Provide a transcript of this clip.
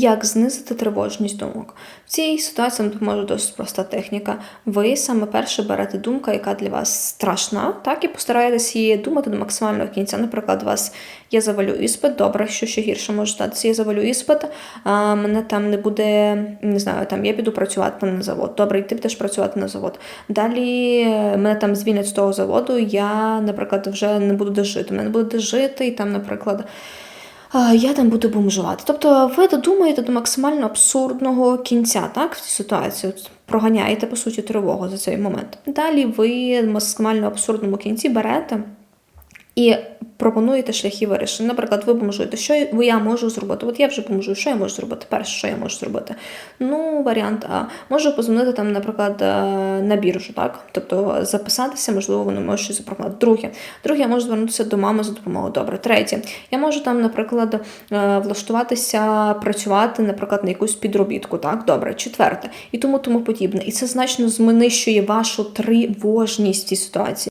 Як знизити тривожність думок? В цій ситуації допоможе досить проста техніка. Ви саме перше берете думку, яка для вас страшна, так і постараєтесь її думати до максимального кінця. Наприклад, вас я завалю іспит, добре, що ще гірше може статися. Я завалю іспит, а мене там не буде, не знаю, там я піду працювати на завод. Добре, і ти підеш працювати на завод. Далі е, мене там звільнять з того заводу. Я, наприклад, вже не буду де жити. Мене не буде де жити, і там, наприклад. Я там буду бомжувати. Тобто ви додумаєте до максимально абсурдного кінця, так, в цій ситуації. От проганяєте, по суті, тривогу за цей момент. Далі ви в максимально абсурдному кінці берете і пропонуєте шляхи вирішення. Наприклад, ви бомжуєте, що я можу зробити? От я вже бомжую, що я можу зробити? Перше, що я можу зробити? Ну, варіант А. Можу позвонити там, наприклад, е, на біржу, так? Тобто записатися, можливо, вони можуть щось запропонувати. Друге, друге, я можу звернутися до мами за допомогою. Добре. Третє, я можу там, наприклад, е, влаштуватися, працювати, наприклад, на якусь підробітку. Так, добре. Четверте, і тому тому подібне. І це значно знищує вашу тривожність цій ситуації.